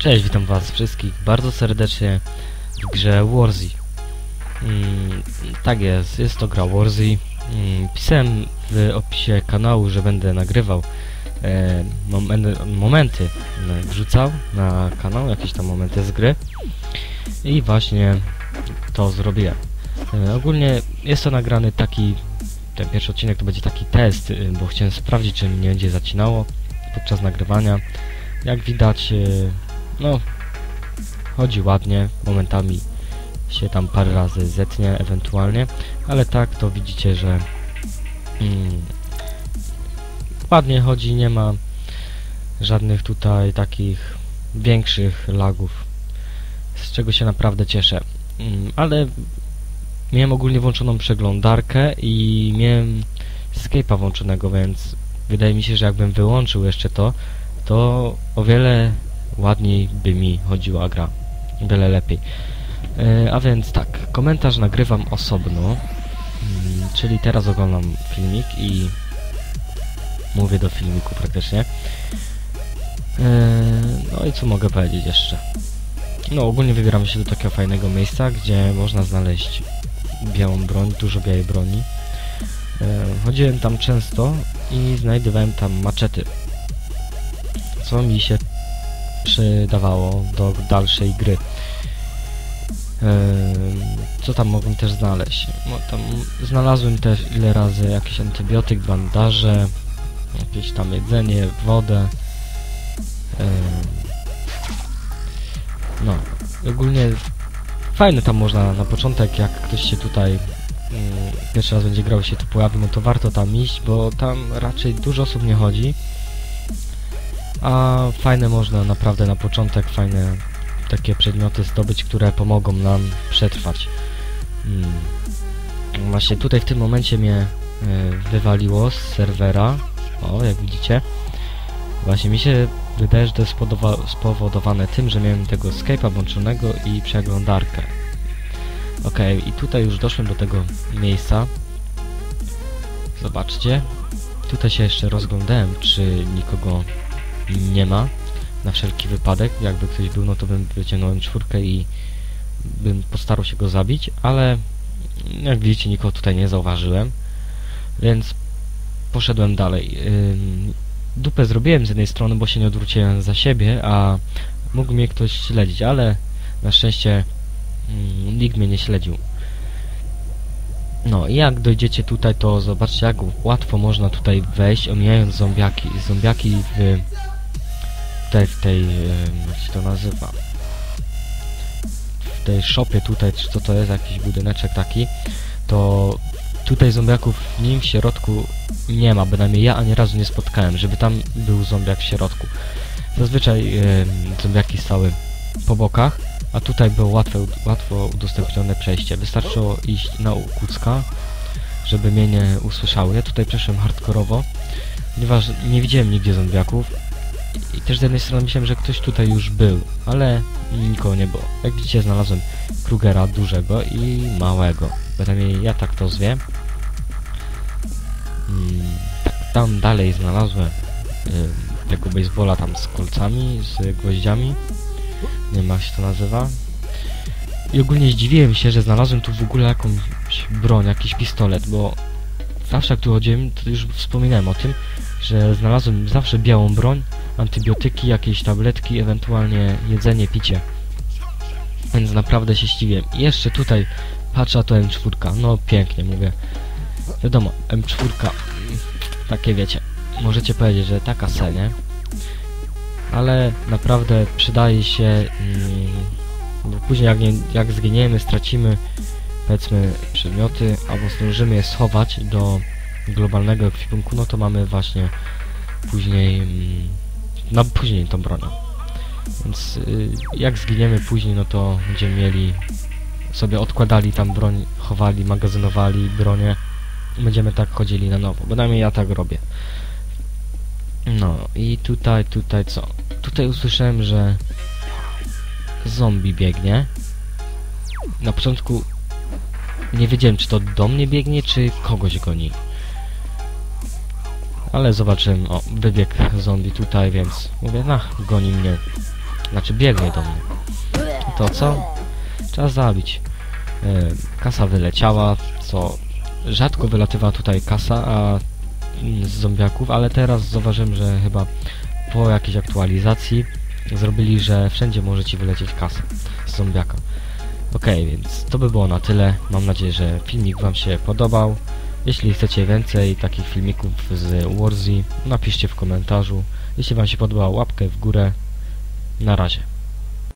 Cześć, witam was wszystkich bardzo serdecznie w grze Warzy. Mm, tak jest, jest to gra Warzy. Mm, pisałem w opisie kanału, że będę nagrywał e, momen- momenty, e, wrzucał na kanał jakieś tam momenty z gry i właśnie to zrobiłem. E, ogólnie jest to nagrany taki, ten pierwszy odcinek to będzie taki test, y, bo chciałem sprawdzić, czy mi nie będzie zacinało podczas nagrywania. Jak widać, y, no, chodzi ładnie, momentami się tam parę razy zetnie ewentualnie, ale tak to widzicie, że mm, ładnie chodzi, nie ma żadnych tutaj takich większych lagów, z czego się naprawdę cieszę. Mm, ale miałem ogólnie włączoną przeglądarkę i miałem Skype'a włączonego, więc wydaje mi się, że jakbym wyłączył jeszcze to, to o wiele ładniej by mi chodziła gra. Byle lepiej. E, a więc tak, komentarz nagrywam osobno, mm, czyli teraz oglądam filmik i mówię do filmiku praktycznie. E, no i co mogę powiedzieć jeszcze? No ogólnie wybieramy się do takiego fajnego miejsca, gdzie można znaleźć białą broń, dużo białej broni. E, chodziłem tam często i znajdowałem tam maczety, co mi się przydawało do dalszej gry. Ehm, Co tam mogłem też znaleźć? No, tam znalazłem też ile razy jakiś antybiotyk, bandaże, jakieś tam jedzenie, wodę. Ehm, No, ogólnie fajne tam można na początek, jak ktoś się tutaj mm, pierwszy raz będzie grał się tu pojawi, no to warto tam iść, bo tam raczej dużo osób nie chodzi. A fajne można naprawdę na początek, fajne takie przedmioty zdobyć, które pomogą nam przetrwać. Hmm. Właśnie tutaj w tym momencie mnie e, wywaliło z serwera. O, jak widzicie. Właśnie mi się wydaje, że to jest spowodowane tym, że miałem tego Skype'a włączonego i przeglądarkę. Okej, i tutaj już doszłem do tego miejsca. Zobaczcie. Tutaj się jeszcze rozglądałem, czy nikogo nie ma. Na wszelki wypadek. Jakby ktoś był, no to bym wyciągnął czwórkę i bym postarał się go zabić, ale jak widzicie, nikogo tutaj nie zauważyłem. Więc poszedłem dalej. Dupę zrobiłem z jednej strony, bo się nie odwróciłem za siebie, a mógł mnie ktoś śledzić, ale na szczęście mm, nikt mnie nie śledził. No i jak dojdziecie tutaj, to zobaczcie jak łatwo można tutaj wejść, omijając zombiaki. Zombiaki w tutaj w tej, jak się to nazywa, w tej shopie tutaj, czy co to jest, jakiś budyneczek taki, to tutaj zombiaków w nim w środku nie ma, bynajmniej ja ani razu nie spotkałem, żeby tam był zombiak w środku. Zazwyczaj em, zombiaki stały po bokach, a tutaj było łatwe, łatwo udostępnione przejście. Wystarczyło iść na ukucka, żeby mnie nie usłyszały. Ja tutaj przeszłem hardkorowo, ponieważ nie widziałem nigdzie zombiaków, i też z jednej strony myślałem, że ktoś tutaj już był, ale nikogo nie było. Jak widzicie znalazłem Krugera dużego i małego. Bynajmniej ja tak to zwie. Mm, tak, tam dalej znalazłem y, tego baseballa tam z kolcami, z gwoździami. Nie jak się to nazywa. I ogólnie zdziwiłem się, że znalazłem tu w ogóle jakąś broń, jakiś pistolet, bo zawsze jak tu chodziłem, to już wspominałem o tym, że znalazłem zawsze białą broń, antybiotyki, jakieś tabletki, ewentualnie jedzenie, picie. Więc naprawdę się ściwiłem. I jeszcze tutaj patrzę, to M4. No pięknie, mówię. Wiadomo, M4, mm, takie wiecie, możecie powiedzieć, że taka se, nie? Ale naprawdę przydaje się, mm, bo później jak, nie, jak zginiemy, stracimy powiedzmy przedmioty, albo zdążymy je schować do globalnego ekwipunku, no to mamy właśnie później, mm, no później tą bronią. Więc y, jak zginiemy później, no to będziemy mieli, sobie odkładali tam broń, chowali, magazynowali bronię. Będziemy tak chodzili na nowo, bynajmniej ja tak robię. No i tutaj, tutaj co? Tutaj usłyszałem, że zombie biegnie. Na początku nie wiedziałem, czy to do mnie biegnie, czy kogoś goni. Ale zobaczyłem, o, wybieg zombie tutaj, więc mówię, nah, goni mnie. Znaczy biegnie do mnie. To co? Trzeba zabić. E, kasa wyleciała, co rzadko wylatywa tutaj kasa a, z zombiaków, ale teraz zauważyłem, że chyba po jakiejś aktualizacji zrobili, że wszędzie może ci wylecieć kasa z zombiaka. Okej, więc to by było na tyle. Mam nadzieję, że filmik Wam się podobał. Jeśli chcecie więcej takich filmików z Warzy, napiszcie w komentarzu. Jeśli Wam się podobał, łapkę w górę. Na razie.